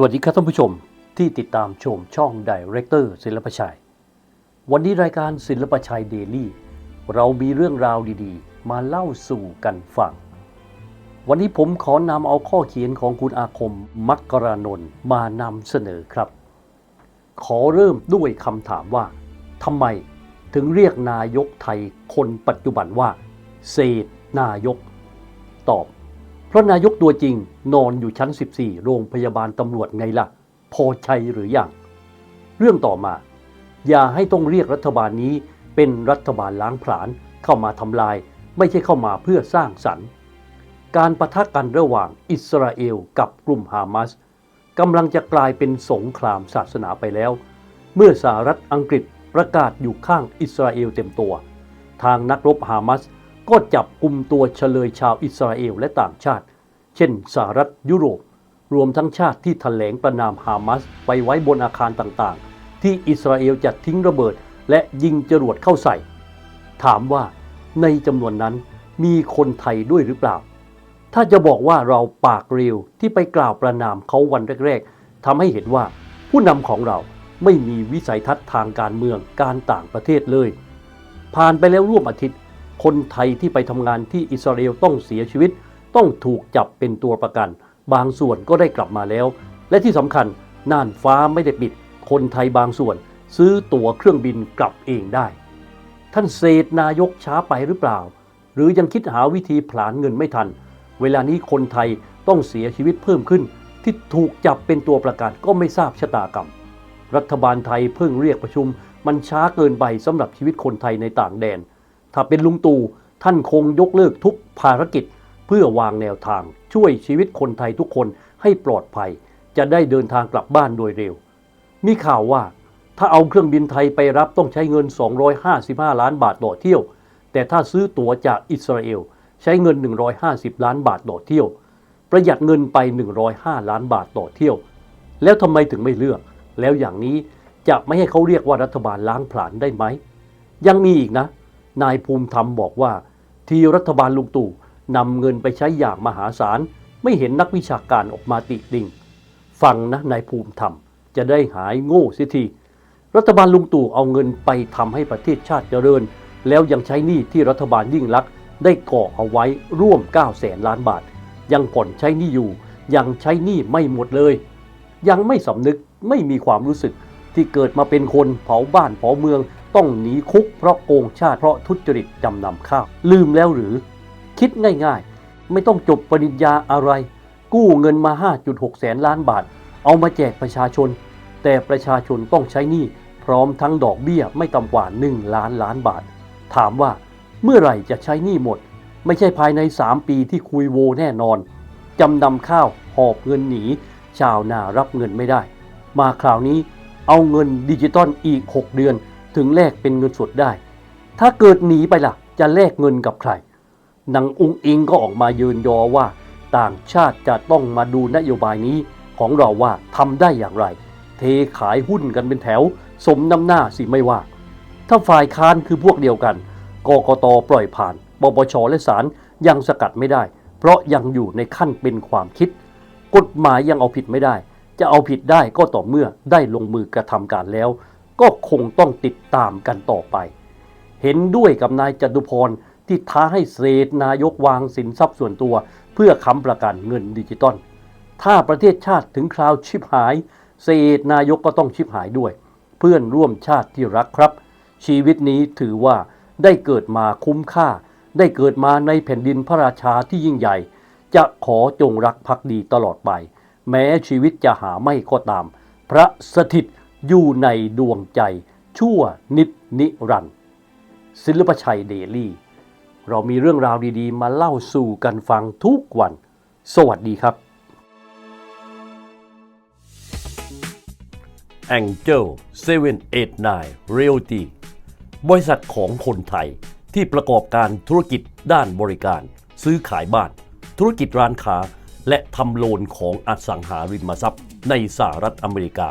สวัสดีครับท่านผู้ชมที่ติดตามชมช่องดีเรคเตอร์ศิลปชัย วันนี้รายการศิลปชัยเดลี่เรามีเรื่องราวดีๆ มาเล่าสู่กันฟัง วันนี้ผมขอนำเอาข้อเขียนของคุณอาคมมักกรานนท์มานำเสนอครับ ขอเริ่มด้วยคำถามว่าทำไมถึงเรียกนายกไทยคนปัจจุบันว่า เศรษนายก ตอบ เพราะนายกตัวจริงนอนอยู่ชั้น 14 โรงพยาบาลตำรวจไงล่ะ พอใจหรืออยัง เรื่องต่อมา อย่าให้ต้องเรียกรัฐบาลนี้เป็นรัฐบาลล้างผลาญเข้ามาทำลาย ไม่ใช่เข้ามาเพื่อสร้างสรรค์ การประทะกันระหว่างอิสราเอลกับกลุ่มฮามาสกำลังจะกลายเป็นสงครามศาสนาไปแล้ว เมื่อสหรัฐอังกฤษประกาศอยู่ข้างอิสราเอลเต็มตัว ทางนักรบฮามาส ก็จับกลุ่มตัวเฉลยชาวอิสราเอลและต่างชาติ เช่นสหรัฐยุโรป รวมทั้งชาติที่ถแถลงประนามฮามาสไปไว้บนอาคารต่างๆ ที่อิสราเอลจัดทิ้งระเบิด และยิงจรวดเข้าใส่ ถามว่าในจำนวนนั้นมีคนไทยด้วยหรือเปล่า ถ้าจะบอกว่าเราปากเร็วที่ไปกล่าวประนามเขาวันแรกๆทำให้เห็นว่าผู้นำของเราไม่มีวิสัยทัศน์ทางการเมืองการต่างประเทศเลย ผ่านไปแล้วร่วมอาทิตย์ คนไทยที่ไปทำงานที่อิสราเอลต้องเสียชีวิต ต้องถูกจับเป็นตัวประกัน บางส่วนก็ได้กลับมาแล้ว และที่สำคัญน่านฟ้าไม่ได้ปิด คนไทยบางส่วน ซื้อตั๋วเครื่องบินกลับเองได้ ท่านเศรษนายกช้าไปหรือเปล่า หรือยังคิดหาวิธีผลาญเงินไม่ทัน เวลานี้คนไทยต้องเสียชีวิตเพิ่มขึ้น ที่ถูกจับเป็นตัวประกันก็ไม่ทราบชะตากรรม รัฐบาลไทยเพิ่งเรียกประชุม มันช้าเกินไปสำหรับชีวิตคนไทยในต่างแดน ถ้าเป็นลุงตู่ท่านคงยกเลิกทุกภารกิจ เพื่อวางแนวทาง ช่วยชีวิตคนไทยทุกคนให้ปลอดภัย จะได้เดินทางกลับบ้านโดยเร็ว มีข่าวว่าถ้าเอาเครื่องบินไทยไปรับต้องใช้เงิน 255 ล้านบาทต่อเที่ยว แต่ถ้าซื้อตั๋วจากอิสราเอลใช้เงิน 150 ล้านบาทต่อเที่ยว ประหยัดเงินไป 105 ล้านบาทต่อเที่ยว แล้วทำไมถึงไม่เลือก แล้วอย่างนี้จะไม่ให้เขาเรียกว่ารัฐบาลล้างผลาญได้ไหม ยังมีอีกนะ นายภูมิธรรมบอกว่า ที่รัฐบาลลุงตู่นำเงินไปใช้อย่างมหาศาล ไม่เห็นนักวิชาการออกมาติติงฟังนะนายภูมิธรรมจะได้หายโง่เสียทีรัฐบาลลุงตู่เอาเงินไปทำให้ประเทศชาติเจริญ แล้วยังใช้หนี้ที่รัฐบาลยิ่งลักษณ์ได้ก่อเอาไว้ร่วม 9 แสนล้านบาท ยังผ่อนใช้หนี้อยู่ ยังใช้หนี้ไม่หมดเลย ยังไม่สำนึกไม่มีความรู้สึกที่เกิดมาเป็นคนเผาบ้านเผาเมือง ต้องหนีคุกเพราะโกงชาติเพราะทุจริตจำนำข้าว ลืมแล้วหรือ คิดง่ายๆ ไม่ต้องจบปริญญาอะไร กู้เงินมา 5.6 แสนล้านบาท เอามาแจกประชาชน แต่ประชาชนต้องใช้หนี้พร้อมทั้งดอกเบี้ยไม่ต่ำกว่า 1 ล้านล้านบาท ถามว่าเมื่อไหร่จะใช้หนี้หมด ไม่ใช่ภายใน 3 ปีที่คุยโวแน่นอนจำนำข้าวหอบเงินหนี ชาวนารับเงินไม่ได้ มาคราวนี้เอาเงินดิจิตอลอีก 6 เดือน ถึงแลกเป็นเงินสดได้ ถ้าเกิดหนีไปล่ะ จะแลกเงินกับใครนางอุงอิงก็ออกมายืนยอว่า ต่างชาติจะต้องมาดูนโยบายนี้ของเราว่าทำได้อย่างไร เทขายหุ้นกันเป็นแถว สมน้ำหน้าสิไม่ว่า ถ้าฝ่ายค้านคือพวกเดียวกันกกตปล่อยผ่านปปชและศาลยังสกัดไม่ได้ เพราะยังอยู่ในขั้นเป็นความคิด กฎหมายยังเอาผิดไม่ได้ จะเอาผิดได้ก็ต่อเมื่อได้ลงมือกระทำการแล้ว ก็คงต้องติดตามกันต่อไป เห็นด้วยกับนายจตุพรที่ท้าให้เศษนายกวางสินทรัพย์ส่วนตัว เพื่อค้ำประกันเงินดิจิตอลถ้าประเทศชาติถึงคราวชิบหาย เศษนายกก็ต้องชิบหายด้วย เพื่อนร่วมชาติที่รักครับ ชีวิตนี้ถือว่าได้เกิดมาคุ้มค่า ได้เกิดมาในแผ่นดินพระราชาที่ยิ่งใหญ่ จะขอจงรักภักดีตลอดไป แม้ชีวิตจะหาไม่ก็ตาม พระสถิต อยู่ในดวงใจชั่วนิดนิรันดร์ศิลปชัยเดลี่ เรามีเรื่องราวดีๆ มาเล่าสู่กันฟังทุกวัน สวัสดีครับ Angel 789 Realty บริษัทของคนไทยที่ประกอบการธุรกิจด้านบริการ ซื้อขายบ้าน ธุรกิจร้านค้า และทำโลนของอสังหาริมทรัพย์ในสหรัฐอเมริกา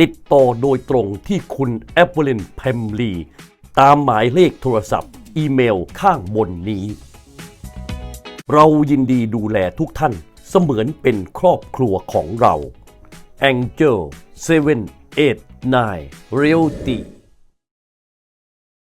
ติดต่อโดยตรงที่คุณแอปเปิลนเพมลี ตามหมายเลขโทรศัพท์ อีเมลข้างบนนี้ เรายินดีดูแลทุกท่านเสมือนเป็นครอบครัวของเรา Angel 789 Realty